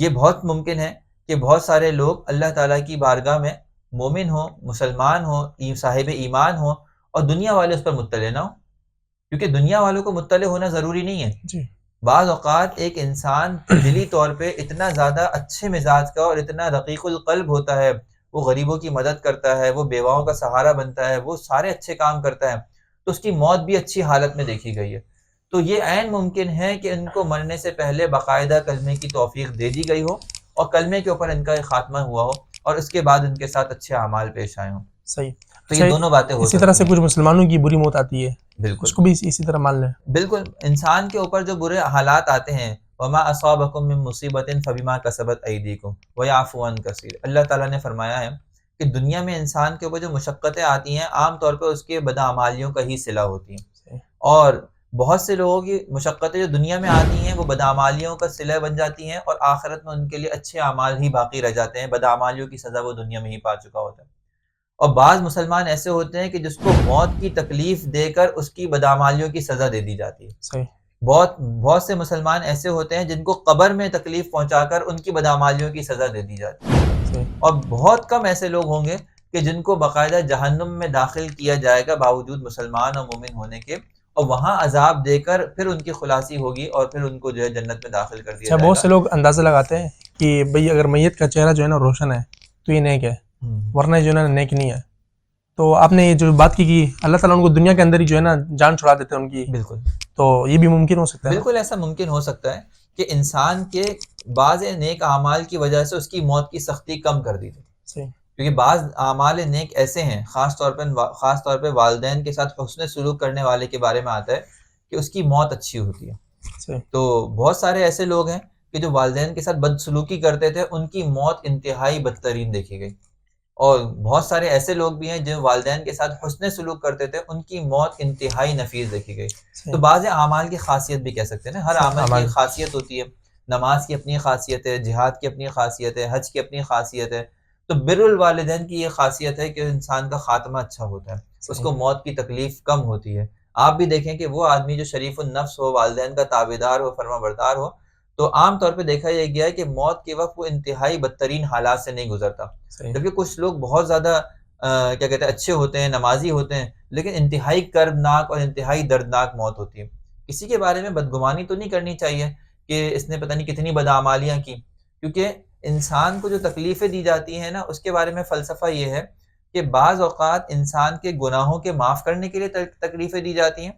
یہ بہت ممکن ہے کہ بہت سارے لوگ اللہ تعالیٰ کی بارگاہ میں مومن ہوں مسلمان ہوں صاحب ایمان ہوں اور دنیا والے اس پر مطلع نہ ہوں۔ کیونکہ دنیا والوں کو مطلع ہونا ضروری نہیں ہے۔ جی۔ بعض اوقات ایک انسان دلی طور پہ اتنا زیادہ اچھے مزاج کا اور اتنا رقیق القلب ہوتا ہے وہ غریبوں کی مدد کرتا ہے وہ بیواؤں کا سہارا بنتا ہے وہ سارے اچھے کام کرتا ہے تو اس کی موت بھی اچھی حالت میں دیکھی گئی ہے۔ تو یہ عین ممکن ہے کہ ان کو مرنے سے پہلے باقاعدہ کلمے کی توفیق دے دی گئی ہو اور کلمے کے اوپر ان کا خاتمہ ہوا ہو اور اس کے بعد ان کے ساتھ اچھے اعمال پیش آئے ہوں۔ صحیح۔ تو یہ دونوں باتیں ہو اسی طرح سے کچھ مسلمانوں کی بری موت آتی ہے۔ بالکل۔ اس کو بھی اسی طرح مان لیں۔ بالکل۔ انسان کے اوپر جو برے حالات آتے ہیں وما اصابکم من مصیبت فبما کسبت ایدیکم ویعفو عن کثیر اللہ تعالیٰ نے فرمایا ہے کہ دنیا میں انسان کے اوپر جو مشقتیں آتی ہیں عام طور پہ اس کے بدعمالیوں کا ہی صلہ ہوتی ہیں۔ اور بہت سے لوگوں کی مشقتیں جو دنیا میں آتی ہیں وہ بدعمالیوں کا صلہ بن جاتی ہیں اور آخرت میں ان کے لیے اچھے اعمال ہی باقی رہ جاتے ہیں۔ بدعمالیوں کی سزا وہ دنیا میں ہی پا چکا ہوتا ہے۔ اور بعض مسلمان ایسے ہوتے ہیں کہ جس کو موت کی تکلیف دے کر اس کی بدعمالیوں کی سزا دے دی جاتی ہے۔ صحیح۔ بہت بہت سے مسلمان ایسے ہوتے ہیں جن کو قبر میں تکلیف پہنچا کر ان کی بدعمالیوں کی سزا دے دی جاتی ہے۔ صحیح۔ اور بہت کم ایسے لوگ ہوں گے کہ جن کو باقاعدہ جہنم میں داخل کیا جائے گا باوجود مسلمان اور مومن ہونے کے اور وہاں عذاب دے کر پھر ان کی خلاصی ہوگی اور پھر ان کو جو ہے جنت میں داخل کر دیا اچھا بہت سے لوگ اندازہ لگاتے ہیں کہ بھئی اگر میت کا چہرہ جو ہے نا روشن ہے تو یہ نیک ہے ورنہ جو ہے نا نیک نہیں ہے۔ تو آپ نے یہ جو بات کی کہ اللہ تعالیٰ ان کو دنیا کے اندر ہی جو ہے نا جان چھڑا دیتے ہیں ان کی بالکل۔ تو یہ بھی ممکن ہو سکتا ہے۔ بالکل ایسا ممکن ہو سکتا ہے کہ انسان کے بعض نیک اعمال کی وجہ سے اس کی موت کی سختی کم کر دی جائے۔ کیونکہ بعض اعمال نیک ایسے ہیں خاص طور پہ خاص طور پہ والدین کے ساتھ حسن سلوک کرنے والے کے بارے میں آتا ہے کہ اس کی موت اچھی ہوتی ہے۔ تو بہت سارے ایسے لوگ ہیں کہ جو والدین کے ساتھ بد سلوکی کرتے تھے ان کی موت انتہائی بدترین دیکھی گئی۔ اور بہت سارے ایسے لوگ بھی ہیں جو والدین کے ساتھ حسن سلوک کرتے تھے ان کی موت انتہائی نفیس دیکھی گئی۔ تو بعض اعمال کی خاصیت بھی کہہ سکتے ہیں نا۔ ہر عمل کی خاصیت ہوتی ہے۔ نماز کی اپنی خاصیت ہے جہاد کی اپنی خاصیت ہے حج کی اپنی خاصیت ہے۔ تو بر الوالدین کی یہ خاصیت ہے کہ انسان کا خاتمہ اچھا ہوتا ہے اس کو موت کی تکلیف کم ہوتی ہے۔ آپ بھی دیکھیں کہ وہ آدمی جو شریف النفس ہو والدین کا تابے دار ہو فرما بردار ہو تو عام طور پہ دیکھا یہ گیا ہے کہ موت کے وقت وہ انتہائی بدترین حالات سے نہیں گزرتا۔ جبکہ کچھ لوگ بہت زیادہ آ، کیا کہتے ہیں اچھے ہوتے ہیں نمازی ہوتے ہیں لیکن انتہائی کربناک اور انتہائی دردناک موت ہوتی ہے۔ کسی کے بارے میں بدگمانی تو نہیں کرنی چاہیے کہ اس نے پتہ نہیں کتنی بدعمالیاں کی کیونکہ انسان کو جو تکلیفیں دی جاتی ہیں نا اس کے بارے میں فلسفہ یہ ہے کہ بعض اوقات انسان کے گناہوں کے معاف کرنے کے لیے تک- تکلیفیں دی جاتی ہیں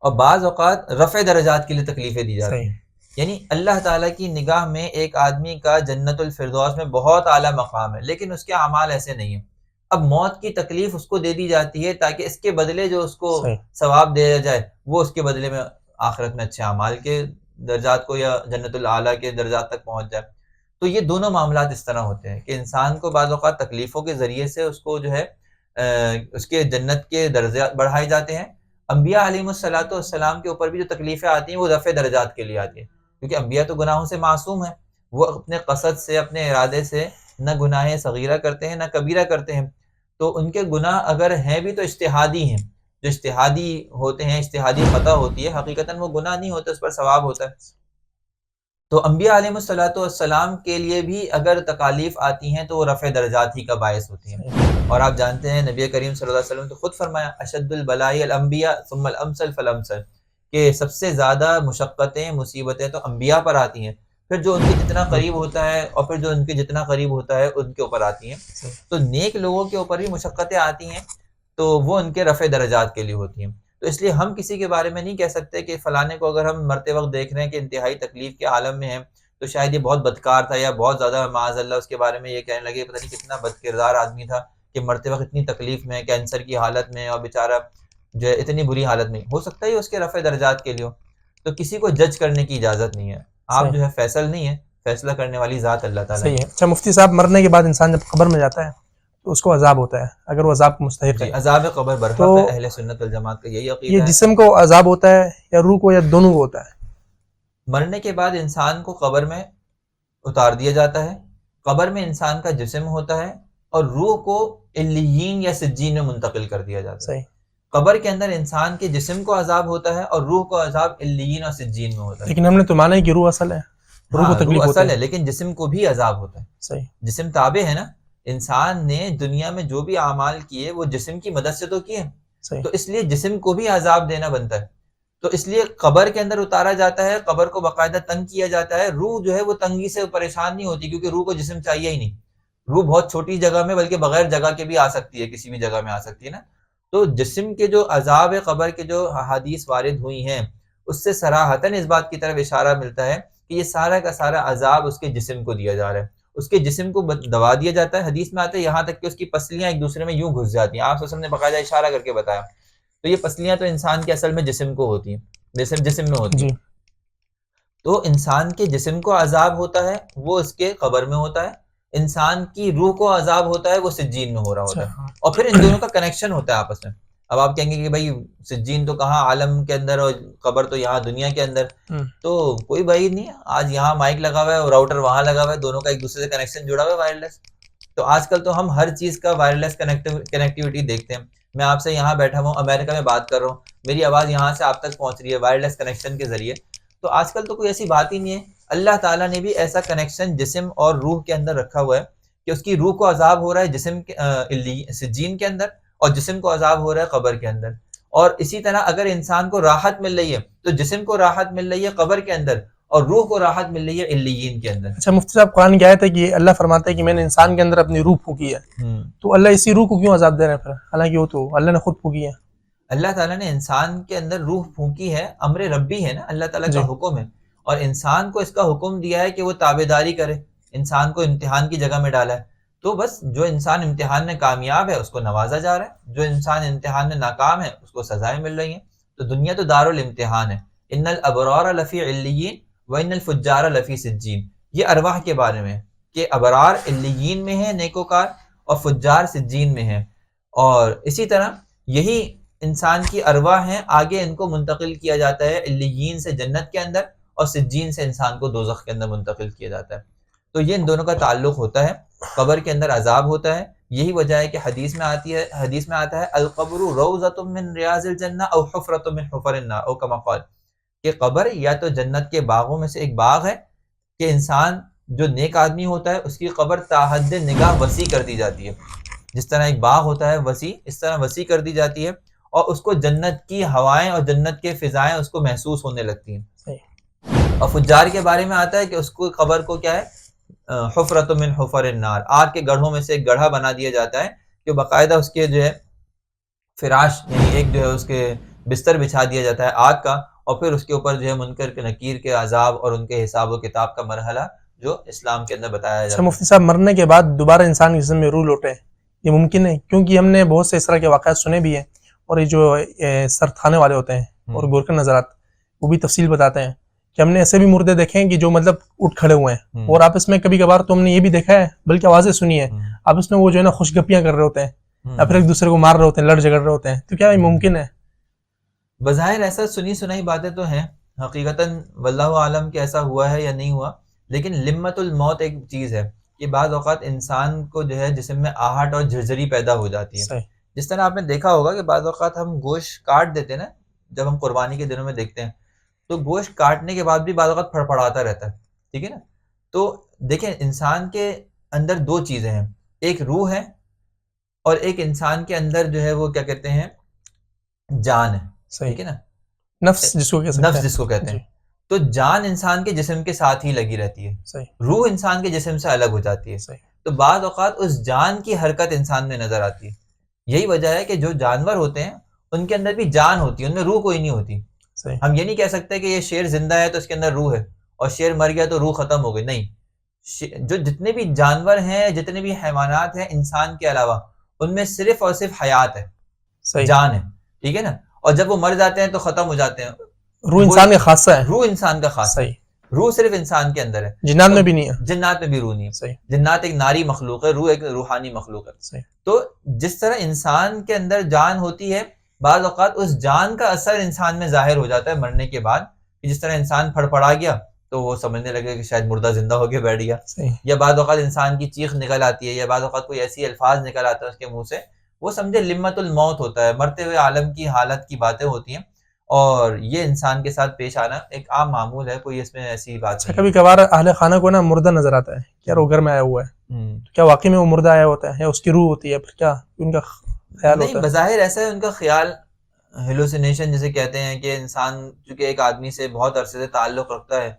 اور بعض اوقات رفع درجات کے لیے تکلیفیں دی جاتی ہیں۔ یعنی اللہ تعالیٰ کی نگاہ میں ایک آدمی کا جنت الفردوس میں بہت اعلیٰ مقام ہے لیکن اس کے اعمال ایسے نہیں ہیں۔ اب موت کی تکلیف اس کو دے دی جاتی ہے تاکہ اس کے بدلے جو اس کو صحیح۔ ثواب دیا جائے وہ اس کے بدلے میں آخرت میں اچھے اعمال کے درجات کو یا جنت العلیٰ کے درجات تک پہنچ جائے۔ تو یہ دونوں معاملات اس طرح ہوتے ہیں کہ انسان کو بعض اوقات تکلیفوں کے ذریعے سے اس کو جو ہے اس کے جنت کے درجات بڑھائے جاتے ہیں۔ انبیاء علیہ الصلاۃ والسلام کے اوپر بھی جو تکلیفیں آتی ہیں، وہ رفع درجات کے لیے آتی ہیں۔ کیونکہ انبیاء تو گناہوں سے معصوم ہیں، وہ اپنے قصد سے، اپنے ارادے سے نہ گناہ صغیرہ کرتے ہیں، نہ کبیرہ کرتے ہیں۔ تو ان کے گناہ اگر ہیں بھی تو اشتہادی ہیں۔ جو اشتہادی ہوتے ہیں اشتہادی خطا ہوتی ہے، حقیقتاً وہ گناہ نہیں ہوتے، اس پر ثواب ہوتا ہے۔ تو انبیاء علیہ الصلاۃ والسلام کے لیے بھی اگر تکالیف آتی ہیں تو وہ رفع درجات ہی کا باعث ہوتی ہیں۔ اور آپ جانتے ہیں نبی کریم صلی اللہ علیہ وسلم تو خود فرمایا، اشد البلائی الانبیاء ثم الامثل فالامثل، کہ سب سے زیادہ مشقتیں، مصیبتیں تو انبیاء پر آتی ہیں۔ پھر جو ان کے جتنا قریب ہوتا ہے اور پھر جو ان کے جتنا قریب ہوتا ہے ان کے اوپر آتی ہیں۔ تو نیک لوگوں کے اوپر بھی مشقتیں آتی ہیں تو وہ ان کے رفع درجات کے لیے ہوتی ہیں۔ تو اس لیے ہم کسی کے بارے میں نہیں کہہ سکتے کہ فلانے کو اگر ہم مرتے وقت دیکھ رہے ہیں کہ انتہائی تکلیف کے عالم میں ہیں تو شاید یہ بہت بدکار تھا یا بہت زیادہ معاذ اللہ اس کے بارے میں یہ کہنے لگے پتہ نہیں کتنا بد کردار آدمی تھا کہ مرتے وقت اتنی تکلیف میں کینسر کی حالت میں اور بیچارہ جو ہے اتنی بری حالت میں۔ ہو سکتا ہے اس کے رفع درجات کے لیے تو کسی کو جج کرنے کی اجازت نہیں ہے۔ آپ۔ جو ہے فیصل نہیں ہے فیصلہ کرنے والی ذات اللہ تعالیٰ صحیح ہے۔ اچھا مفتی صاحب مرنے کے بعد انسان جب قبر میں جاتا ہے تو اس کو عذاب ہوتا ہے اگر وہ عذاب کو مستحق جی ہے۔ عذاب قبر برحق تو ہے اہل سنت والجماعت کا یہی عقیدہ یہ ہے۔ جسم کو عذاب ہوتا ہے یا روح کو یا دونوں کو ہوتا ہے۔ مرنے کے بعد انسان کو قبر میں اتار دیا جاتا ہے۔ قبر میں انسان کا جسم ہوتا ہے اور روح کو علیین یا سجین میں منتقل کر دیا جاتا ہے۔ صحیح۔ قبر کے اندر انسان کے جسم کو عذاب ہوتا ہے اور روح کو عذاب علیین اور سجین میں ہوتا ہے۔ لیکن ہم نے تو مانا ہے کہ روح اصل ہے روح کو ہاں، تکلیف روح اصل ہے۔ ہے لیکن جسم کو بھی عذاب ہوتا ہے۔ صحیح۔ جسم تابع ہے نا؟ انسان نے دنیا میں جو بھی اعمال کیے وہ جسم کی مدد سے تو کیے۔ صحیح۔ تو اس لیے جسم کو بھی عذاب دینا بنتا ہے۔ تو اس لیے قبر کے اندر اتارا جاتا ہے قبر کو باقاعدہ تنگ کیا جاتا ہے۔ روح جو ہے وہ تنگی سے پریشان نہیں ہوتی کیونکہ روح کو جسم چاہیے ہی نہیں۔ روح بہت چھوٹی جگہ میں بلکہ بغیر جگہ کے بھی آ سکتی ہے کسی بھی جگہ میں آ سکتی ہے نا۔ تو جسم کے جو عذاب قبر کے جو حدیث وارد ہوئی ہیں اس سے سراہتاً اس بات کی طرف اشارہ ملتا ہے کہ یہ سارا کا سارا عذاب اس کے جسم کو دیا جا رہا ہے۔ اس کے جسم کو دبا دیا جاتا ہے۔ حدیث میں آتا ہے یہاں تک کہ اس کی پسلیاں ایک دوسرے میں یوں گھس جاتی ہیں۔ آپ وسلم نے باقاعدہ اشارہ کر کے بتایا۔ تو یہ پسلیاں تو انسان کے اصل میں جسم کو ہوتی ہیں جسم جسم میں ہوتی ہیں۔ جی۔ تو انسان کے جسم کو عذاب ہوتا ہے وہ اس کے قبر میں ہوتا ہے۔ انسان کی روح کو عذاب ہوتا ہے وہ سجین میں ہو رہا ہوتا ہے۔ اچھا، اور پھر ان دونوں کا کنیکشن ہوتا ہے آپس میں۔ اب آپ کہیں گے کہ بھائی سجین تو کہاں عالم کے اندر اور قبر تو یہاں دنیا کے اندر۔ تو کوئی بھائی نہیں آج یہاں مائک لگا ہوا ہے اور راؤٹر وہاں لگا ہوا ہے دونوں کا ایک دوسرے سے کنیکشن جڑا ہوا ہے وائرلیس تو آج کل تو ہم ہر چیز کا وائرلیس کنیکٹیوٹی دیکھتے ہیں۔ میں آپ سے یہاں بیٹھا ہوں امریکہ میں بات کر رہا ہوں۔ میری آواز یہاں سے آپ تک پہنچ رہی ہے وائرلیس کنیکشن کے ذریعے۔ تو آج کل تو کوئی ایسی بات ہی نہیں ہے۔ اللہ تعالیٰ نے بھی ایسا کنیکشن جسم اور روح کے اندر رکھا ہوا ہے کہ اس کی روح کو عذاب ہو رہا ہے جسم کے سجین کے اندر۔ اور جسم کو عذاب ہو رہا ہے قبر کے اندر۔ اور اسی طرح اگر انسان کو راحت مل رہی ہے تو جسم کو راحت مل رہی ہے قبر کے اندر اور روح کو راحت مل رہی ہے علیین کے اندر۔ اچھا مفتی صاحب قرآن کی آیت ہے کہ اللہ فرماتا ہے کہ میں نے انسان کے اندر اپنی روح پھونکی ہے۔ تو اللہ اسی روح کو کیوں عذاب دے رہے ہیں پھر؟ حالانکہ وہ تو اللہ نے خود پھونکی ہے۔ اللہ تعالیٰ نے انسان کے اندر روح پھونکی ہے امر ربی ہے نا اللہ تعالیٰ کا جی۔ حکم ہے۔ اور انسان کو اس کا حکم دیا ہے کہ وہ تابے داری کرے انسان کو امتحان کی جگہ میں ڈالا ہے۔ تو بس جو انسان امتحان میں کامیاب ہے، اس کو نوازا جا رہا ہے۔ جو انسان امتحان میں ناکام ہے، اس کو سزائیں مل رہی ہیں۔ تو دنیا تو دار الامتحان ہے۔ ان الابرار لفی علیین و ان الفجار لفی سجین۔ یہ ارواح کے بارے میں کہ ابرار علیین میں ہیں نیکوکار اور فجار سجین میں ہیں اور اسی طرح یہی انسان کی ارواح ہیں، آگے ان کو منتقل کیا جاتا ہے علیین سے جنت کے اندر، اور سجین سے انسان کو دوزخ کے اندر منتقل کیا جاتا ہے۔ تو یہ ان دونوں کا تعلق ہوتا ہے۔ قبر کے اندر عذاب ہوتا ہے یہی وجہ ہے کہ حدیث میں آتی ہے حدیث میں آتا ہے القبر روزۃ من ریاض الجنہ او حفرۃ من حفر النار او کما قال کہ قبر یا تو جنت کے باغوں میں سے ایک باغ ہے کہ انسان جو نیک آدمی ہوتا ہے اس کی قبر تاحد نگاہ وسیع کر دی جاتی ہے۔ جس طرح ایک باغ ہوتا ہے وسیع اس طرح وسیع کر دی جاتی ہے اور اس کو جنت کی ہوائیں اور جنت کے فضائیں اس کو محسوس ہونے لگتی ہیں۔ اور فجار کے بارے میں آتا ہے کہ اس کو قبر کو کیا ہے؟ حفرت من حفر النار۔ آگ کے گڑھوں میں سے ایک گڑھا بنا دیا جاتا ہے کہ باقاعدہ اس کے جو ہے فراش یعنی ایک جو ہے اس کے بستر بچھا دیا جاتا ہے آگ کا اور پھر اس کے اوپر جو ہے منکر کے نکیر کے عذاب اور ان کے حساب و کتاب کا مرحلہ جو اسلام کے اندر بتایا اچھا جاتا ہے۔ مفتی صاحب مرنے کے بعد دوبارہ انسان کے جسم میں روح لوٹے یہ ممکن ہے کیونکہ ہم نے بہت سے اس طرح کے واقعات سنے بھی ہیں اور یہ جو سر تھانے والے ہوتے ہیں اور ہوں۔ گورکن نظرات وہ بھی تفصیل بتاتے ہیں۔ کہ ہم نے ایسے بھی مردے دیکھے ہیں کہ جو مطلب اٹھ کھڑے ہوئے ہیں۔ اور آپس میں کبھی کبھار تو ہم نے یہ بھی دیکھا ہے بلکہ آوازیں سنی ہیں۔ ہوں۔ آپس میں وہ جو ہے نا خوش گپیاں کر رہے ہوتے ہیں۔ یا پھر ایک دوسرے کو مار رہے ہوتے ہیں لڑ جھگڑ رہے ہوتے ہیں۔ تو کیا یہ ممکن ہے؟ بظاہر ایسا سنی سنائی باتیں تو ہیں۔ حقیقتاً واللہ عالم کہ ایسا ہوا ہے یا نہیں ہوا لیکن لمت الموت ایک چیز ہے کہ بعض اوقات انسان کو جو ہے جسم میں آہٹ اور جھرجری پیدا ہو جاتی ہے۔ جس طرح آپ نے دیکھا ہوگا کہ بعض اوقات ہم گوشت کاٹ دیتے ہیں نا جب ہم قربانی کے دنوں میں دیکھتے ہیں۔ تو گوشت کاٹنے کے بعد بھی بعض اوقات پھڑپڑاتا رہتا ہے ٹھیک ہے نا؟ تو دیکھیں انسان کے اندر دو چیزیں ہیں۔ ایک روح ہے اور ایک انسان کے اندر جو ہے وہ کیا کہتے ہیں؟ جان ہے ٹھیک ہے نا؟ نفس جس کو نفس جس کو کہتے ہیں۔ جی۔ تو جان انسان کے جسم کے ساتھ ہی لگی رہتی ہے۔ روح انسان کے جسم سے الگ ہو جاتی ہے۔ صحیح۔ تو بعض اوقات اس جان کی حرکت انسان میں نظر آتی ہے۔ یہی وجہ ہے کہ جو جانور ہوتے ہیں ان کے اندر بھی جان ہوتی ہے ان میں روح کوئی نہیں ہوتی۔ صحیح۔ ہم یہ نہیں کہہ سکتے کہ یہ شیر زندہ ہے تو اس کے اندر روح ہے اور شیر مر گیا تو روح ختم ہو گئی۔ نہیں۔ جو جتنے بھی جانور ہیں جتنے بھی حیوانات ہیں انسان کے علاوہ ان میں صرف اور صرف حیات ہے۔ صحیح۔ جان ہے۔ ٹھیک ہے نا؟ اور جب وہ مر جاتے ہیں تو ختم ہو جاتے ہیں۔ روح انسان کا خاصہ ہے۔ روح انسان کا خاص ہے صحیح۔ روح صرف انسان کے اندر ہے۔ جنات میں بھی نہیں ہے۔ جنات میں بھی روح نہیں ہے۔ صحیح۔ جنات ایک ناری مخلوق ہے روح ایک روحانی مخلوق ہے۔ صحیح۔ تو جس طرح انسان کے اندر جان ہوتی ہے بعض اوقات اس جان کا اثر انسان میں ظاہر ہو جاتا ہے مرنے کے بعد کہ جس طرح انسان پھڑ پڑا گیا تو وہ سمجھنے لگے کہ شاید مردہ زندہ ہو کے بیٹھ گیا۔ یا بعض اوقات انسان کی چیخ نکل آتی ہے یا بعض اوقات کوئی ایسی الفاظ نکل آتا ہے اس کے منہ سے وہ سمجھے لمت الموت ہوتا ہے مرتے ہوئے عالم کی حالت کی باتیں ہوتی ہیں۔ اور یہ انسان کے ساتھ پیش آنا ایک عام معمول ہے کوئی اس میں ایسی بات اچھا نہیں۔ کبھی کبھار اہل خانہ کو نا مردہ نظر آتا ہے یار وہ گھر میں آیا ہوا ہے۔ کیا واقعی میں وہ مردہ آیا ہوتا ہے یا اس کی روح ہوتی ہے؟ پھر کیا ان کا خیال ہوتا ہے۔ بظاہر ایسا ہے ان کا خیال ہیلوسینیشن جسے کہتے ہیں کہ انسان چونکہ ایک آدمی سے بہت عرصے سے تعلق رکھتا ہے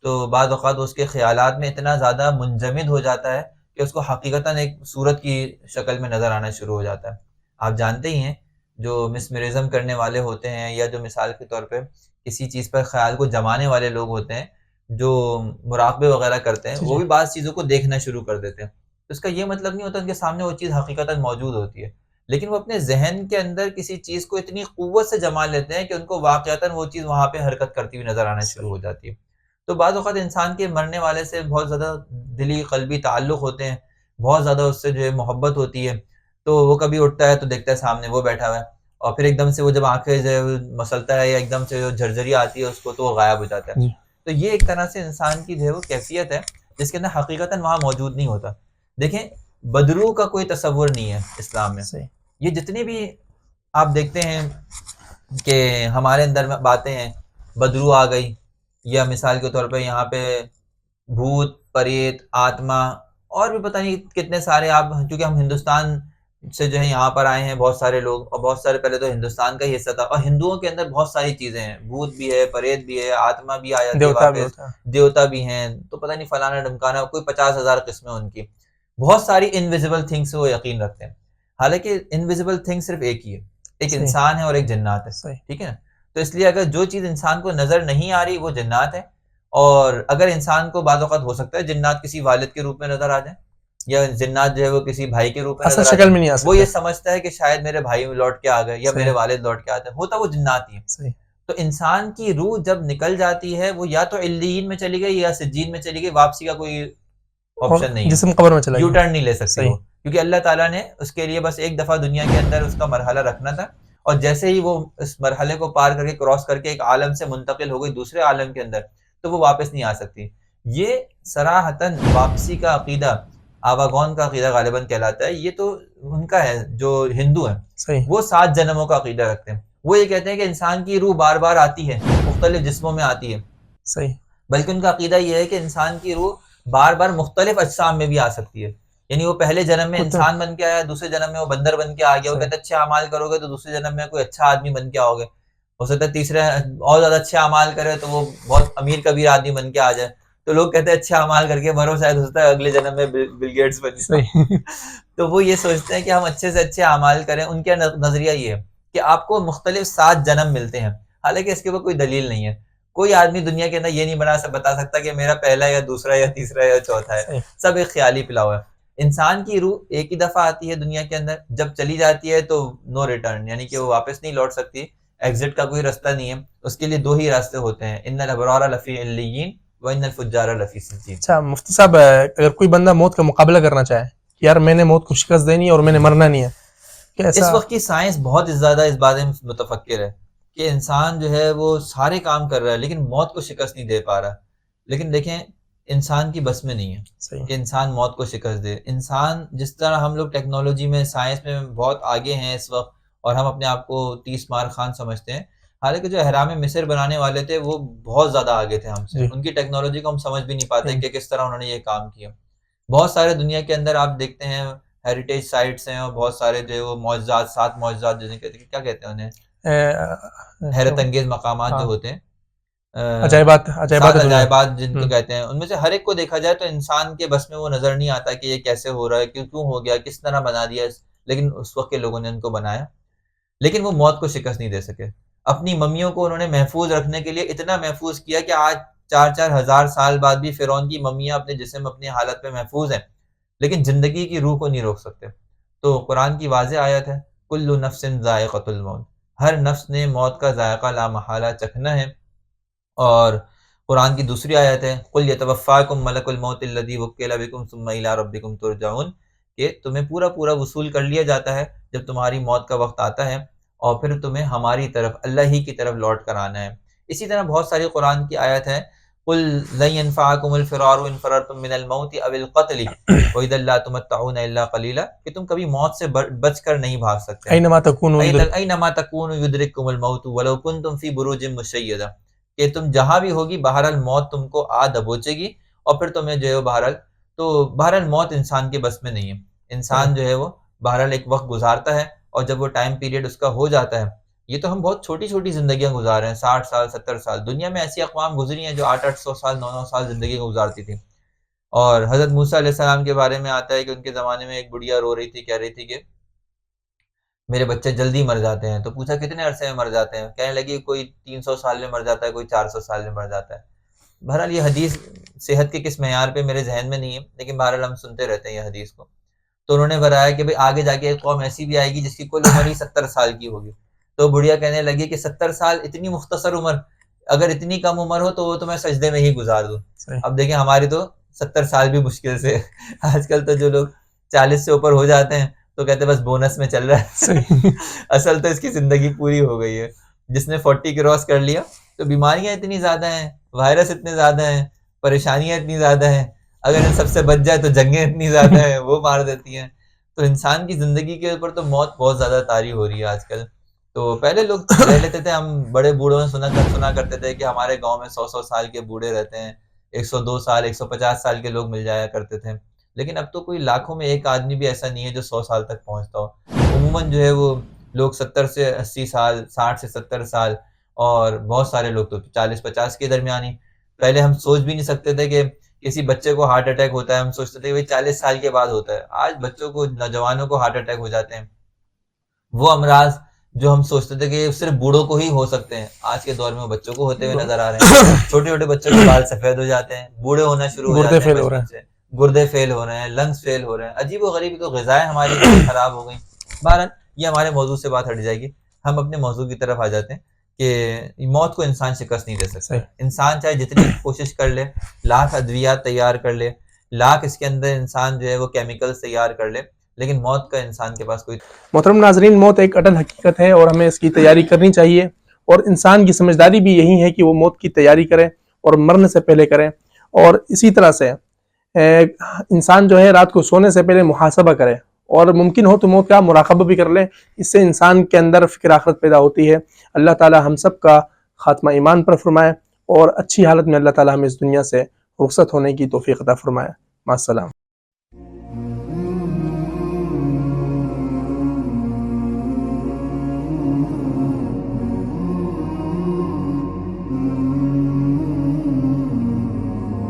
تو بعض اوقات اس کے خیالات میں اتنا زیادہ منجمد ہو جاتا ہے کہ اس کو حقیقتاً ایک صورت کی شکل میں نظر آنا شروع ہو جاتا ہے۔ آپ جانتے ہی ہیں جو مسمرزم کرنے والے ہوتے ہیں یا جو مثال کے طور پہ کسی چیز پر خیال کو جمانے والے لوگ ہوتے ہیں جو مراقبے وغیرہ کرتے ہیں جی، وہ جی۔ بھی بعض چیزوں کو دیکھنا شروع کر دیتے ہیں۔ اس کا یہ مطلب نہیں ہوتا ان کے سامنے وہ چیز حقیقتاً موجود ہوتی ہے۔ لیکن وہ اپنے ذہن کے اندر کسی چیز کو اتنی قوت سے جما لیتے ہیں کہ ان کو واقعتاً وہ چیز وہاں پہ حرکت کرتی ہوئی نظر آنا شروع ہو جاتی ہے۔ تو بعض اوقات انسان کے مرنے والے سے بہت زیادہ دلی قلبی تعلق ہوتے ہیں بہت زیادہ اس سے جو ہے محبت ہوتی ہے۔ تو وہ کبھی اٹھتا ہے تو دیکھتا ہے سامنے وہ بیٹھا ہوا ہے اور پھر ایک دم سے وہ جب آنکھیں جو ہے مسلتا ہے یا ایک دم سے جو جھرجری آتی ہے اس کو تو وہ غائب ہو جاتا ہے۔ جی۔ تو یہ ایک طرح سے انسان کی جو ہے وہ کیفیت ہے جس کے اندر حقیقتاً وہاں موجود نہیں ہوتا۔ دیکھیں بدرو کا کوئی تصور نہیں ہے اسلام میں۔ صحیح۔ یہ جتنی بھی آپ دیکھتے ہیں کہ ہمارے اندر میں باتیں ہیں بدرو آ گئی یا مثال کے طور پہ یہاں پہ بھوت پریت آتما اور بھی پتہ نہیں کتنے سارے آپ چونکہ ہم ہندوستان سے جو ہے یہاں پر آئے ہیں بہت سارے لوگ اور بہت سارے پہلے تو ہندوستان کا ہی حصہ تھا اور ہندوؤں کے اندر بہت ساری چیزیں ہیں۔ بھوت بھی ہے پریت بھی ہے آتما بھی آ جاتی ہے دیوتا بھی دیوتا بھی ہیں تو پتہ نہیں فلانا ڈمکانا کوئی پچاس ہزار قسمیں ان کی۔ بہت ساری انویزیبل تھنگس وہ یقین رکھتے ہیں۔ حالانکہ انویزیبل تھنگ صرف ایک ہی ہے۔ ایک۔ انسان ہے اور ایک جنات ہے۔ ٹھیک ہے نا؟ تو اس لیے اگر جو چیز انسان کو نظر نہیں آ رہی وہ جنات ہے۔ اور اگر انسان کو بعض اوقات ہو سکتا ہے جنات کسی والد کے روپ میں نظر آ جائیں یا جنات جو ہے وہ کسی بھائی کے روپ میں اصل شکل میں نہیں وہ یہ سمجھتا ہے کہ شاید میرے بھائی لوٹ کے آ گئے یا۔ میرے والد لوٹ کے آتے ہوتا وہ جنات ہی ہے تو انسان کی روح جب نکل جاتی ہے وہ یا تو علیین میں چلی گئی یا سجین میں چلی گئی واپسی کا کوئی آپشن نہیں ہے۔ جسم قبر میں چلا یو ٹرن نہیں لے۔ وہ۔ کیونکہ اللہ تعالیٰ نے اس کے لیے بس ایک دفعہ دنیا کے اندر اس کا مرحلہ رکھنا تھا اور جیسے ہی وہ اس مرحلے کو پار کر کے کراس کر کے ایک عالم سے منتقل ہو گئی دوسرے عالم کے اندر تو وہ واپس نہیں آ سکتی۔ یہ سراہتاً واپسی کا عقیدہ آواگون کا عقیدہ غالباً کہلاتا ہے۔ یہ تو ان کا ہے جو ہندو ہیں صحیح۔ وہ سات جنموں کا عقیدہ رکھتے ہیں۔ وہ یہ کہتے ہیں کہ انسان کی روح بار بار آتی ہے مختلف جسموں میں آتی ہے۔ صحیح۔ بلکہ ان کا عقیدہ یہ ہے کہ انسان کی روح بار بار مختلف اجسام میں بھی آ سکتی ہے۔ یعنی وہ پہلے جنم میں انسان بن کے آیا دوسرے جنم میں وہ بندر بن کے آ گیا وہ۔ کہتے اچھے اعمال کرو گے تو دوسرے جنم میں کوئی اچھا آدمی بن کے آؤ گے۔ ہو سکتا ہے تیسرے اور زیادہ اچھے اعمال کرے تو وہ بہت امیر کبیر آدمی بن کے آ جائے۔ تو لوگ کہتے ہیں اچھے اعمال کر کے مرو شاید ہوتا ہے اگلے جنم میں بل گیٹس بن جائے۔ تو وہ یہ سوچتے ہیں کہ ہم اچھے سے اچھے اعمال کریں۔ ان کا نظریہ یہ ہے کہ آپ کو مختلف سات جنم ملتے ہیں۔ حالانکہ اس کے اوپر کوئی دلیل نہیں ہے۔ کوئی آدمی دنیا کے اندر یہ نہیں بنا بتا سکتا کہ میرا پہلا یا دوسرا یا تیسرا یا چوتھا ہے۔ سب ایک خیالی پلاؤ ہے۔ انسان کی روح ایک ہی دفعہ آتی ہے دنیا کے اندر جب چلی جاتی ہے تو نو ریٹرن یعنی کہ وہ واپس نہیں لوٹ سکتی ایگزٹ کا کوئی راستہ نہیں ہے۔ اس کے لیے دو ہی راستے ہوتے ہیں ان الابرار لفی علیین و ان الفجار لفی سجین۔ اچھا مفتی صاحب اگر کوئی بندہ موت کا مقابلہ کرنا چاہے کہ یار میں نے موت کو شکست دینی ہے اور میں نے مرنا نہیں ہے اس وقت کی سائنس بہت زیادہ اس بارے میں متفکر ہے کہ انسان جو ہے وہ سارے کام کر رہا ہے لیکن موت کو شکست نہیں دے پا رہا۔ لیکن دیکھیں انسان کی بس میں نہیں ہے صحیح کہ انسان موت کو شکست دے انسان جس طرح ہم لوگ ٹیکنالوجی میں سائنس میں بہت آگے ہیں اس وقت اور ہم اپنے آپ کو تیس مار خان سمجھتے ہیں حالانکہ جو احرام مصر بنانے والے تھے وہ بہت زیادہ آگے تھے ہم سے جی۔ ان کی ٹیکنالوجی کو ہم سمجھ بھی نہیں پاتے۔ کہ کس طرح انہوں نے یہ کام کیا بہت سارے دنیا کے اندر آپ دیکھتے ہیں ہیریٹیج سائٹس ہیں اور بہت سارے جو ہے وہ معجزات سات معجزات جنہیں کہتے ہیں کیا کہتے ہیں انہیں حیرت انگیز مقامات جو ہاں۔ ہوتے ہیں عجائبات جن کو۔ کہتے ہیں ان میں سے ہر ایک کو دیکھا جائے تو انسان کے بس میں وہ نظر نہیں آتا کہ یہ کیسے ہو رہا ہے کیوں کیوں ہو گیا کس طرح بنا دیا لیکن اس وقت کے لوگوں نے ان کو بنایا۔ لیکن وہ موت کو شکست نہیں دے سکے۔ اپنی ممیوں کو انہوں نے محفوظ رکھنے کے لیے اتنا محفوظ کیا کہ آج چار چار ہزار سال بعد بھی فرعون کی ممیاں اپنے جسم اپنی حالت پہ محفوظ ہیں لیکن زندگی کی روح کو نہیں روک سکتے۔ تو قرآن کی واضح آیت ہے کل نفس ذائقۃ الموت۔ ہر نفس نے موت کا ذائقہ لامحالہ چکھنا ہے۔ اور قرآن کی دوسری آیت ہے کل یتوفاکم ملک الموت الذی وکل بکم ثم الی ربکم ترجعون کہ تمہیں پورا پورا وصول کر لیا جاتا ہے جب تمہاری موت کا وقت آتا ہے اور پھر تمہیں ہماری طرف اللہ ہی کی طرف لوٹ کر آنا ہے۔ اسی طرح بہت ساری قرآن کی آیت ہے قل لن ينفعكم الفرار ان فررتم من الموت او القتل واذا لا تمتعون الا قليلا کہ تم کبھی موت سے بچ کر نہیں بھاگ سکتے۔ اینما تکونوا یدرک- اینما تکونوا یدرککم الموت ولو کنتم فی بروج مشیدہ کہ تم جہاں بھی ہوگی، بہرحال موت تم کو آ دبوچے گی اور پھر تمہیں جو ہے وہ بہرحال، تو بہرحال موت انسان کے بس میں نہیں ہے۔ انسان جو ہے وہ بہرحال ایک وقت گزارتا ہے اور جب وہ ٹائم پیریڈ اس کا ہو جاتا ہے، یہ تو ہم بہت چھوٹی چھوٹی زندگیاں گزار رہے ہیں، ساٹھ سال، ستر سال، دنیا میں ایسی اقوام گزری ہیں جو آٹھ آٹھ سو سال، نو نو سال زندگی گزارتی تھی اور حضرت موسیٰ علیہ السلام کے بارے میں آتا ہے کہ ان کے زمانے میں ایک بڑھیا رو رہی تھی، کہہ رہی تھی کہ میرے بچے جلدی مر جاتے ہیں۔ تو پوچھا کتنے عرصے میں مر جاتے ہیں؟ کہنے لگی کوئی تین سو سال میں مر جاتا ہے کوئی چار سو سال میں مر جاتا ہے۔ بہرحال یہ حدیث صحت کے کس معیار پہ میرے ذہن میں نہیں ہے لیکن بہرحال ہم سنتے رہتے ہیں یہ حدیث کو۔ تو انہوں نے بتایا کہ بھائی آگے جا کے ایک قوم ایسی بھی آئے گی جس کی کل عمر ہی ستر سال کی ہوگی۔ تو بڑھیا کہنے لگی کہ ستر سال اتنی مختصر عمر اگر اتنی کم عمر ہو تو وہ تو میں سجدے میں ہی گزار دوں۔ اب دیکھیں ہماری تو ستر سال بھی مشکل سے آج کل تو جو لوگ چالیس سے اوپر ہو جاتے ہیں تو کہتے بس بونس میں چل رہا ہے۔ اصل تو اس کی زندگی پوری ہو گئی ہے۔ جس نے فورٹی کراس کر لیا تو بیماریاں اتنی زیادہ ہیں وائرس اتنے زیادہ ہیں پریشانیاں اتنی زیادہ ہیں۔ اگر ان سب سے بچ جائے تو جنگیں اتنی زیادہ ہیں وہ مار دیتی ہیں۔ تو انسان کی زندگی کے اوپر تو موت بہت زیادہ طاری ہو رہی ہے آج کل۔ تو پہلے لوگ رہ لیتے تھے ہم بڑے بوڑھوں میں سنا کر سنا کرتے تھے کہ ہمارے گاؤں میں سو سو سال کے بوڑھے رہتے ہیں۔ ایک سو دو سال ایک سو پچاس سال کے لوگ مل جایا کرتے تھے۔ لیکن اب تو کوئی لاکھوں میں ایک آدمی بھی ایسا نہیں ہے جو سو سال تک پہنچتا ہو۔ عموماً جو ہے وہ لوگ ستر سے اسی سال ساٹھ سے ستر سال اور بہت سارے لوگ تو چالیس پچاس کے درمیان ہی۔ پہلے ہم سوچ بھی نہیں سکتے تھے کہ کسی بچے کو ہارٹ اٹیک ہوتا ہے۔ ہم سوچتے تھے کہ چالیس سال کے بعد ہوتا ہے۔ آج بچوں کو نوجوانوں کو ہارٹ اٹیک ہو جاتے ہیں۔ وہ امراض جو ہم سوچتے تھے کہ صرف بوڑھوں کو ہی ہو سکتے ہیں۔ آج کے دور میں وہ بچوں کو ہوتے ہوئے نظر آ رہے ہیں۔ چھوٹے چھوٹے بچوں کے بال سفید ہو جاتے ہیں۔ بوڑھے ہونا شروع ہو جاتے ہیں گردے فیل ہو رہے ہیں لنگس فیل ہو رہے ہیں۔ عجیب و غریب تو غذائیں ہماری خراب ہو گئیں۔ بہرحال یہ ہمارے موضوع سے بات ہٹ جائے گی۔ ہم اپنے موضوع کی طرف آ جاتے ہیں کہ موت کو انسان شکست نہیں دے سکتا۔ انسان چاہے جتنی کوشش کر لے لاکھ ادویات تیار کر لے لاکھ اس کے اندر انسان جو ہے وہ کیمیکلز تیار کر لے لیکن موت کا انسان کے پاس کوئی محترم ناظرین موت ایک اٹل حقیقت ہے اور ہمیں اس کی تیاری کرنی چاہیے۔ اور انسان کی سمجھداری بھی یہی ہے کہ وہ موت کی تیاری کرے اور مرنے سے پہلے کرے۔ اور اسی طرح سے انسان جو ہے رات کو سونے سے پہلے محاسبہ کرے اور ممکن ہو تو موت کا مراقبہ بھی کر لیں اس سے انسان کے اندر فکر آخرت پیدا ہوتی ہے۔ اللہ تعالی ہم سب کا خاتمہ ایمان پر فرمائے اور اچھی حالت میں اللہ تعالی ہمیں اس دنیا سے رخصت ہونے کی توفیق عطا فرمائے۔ مع السلام۔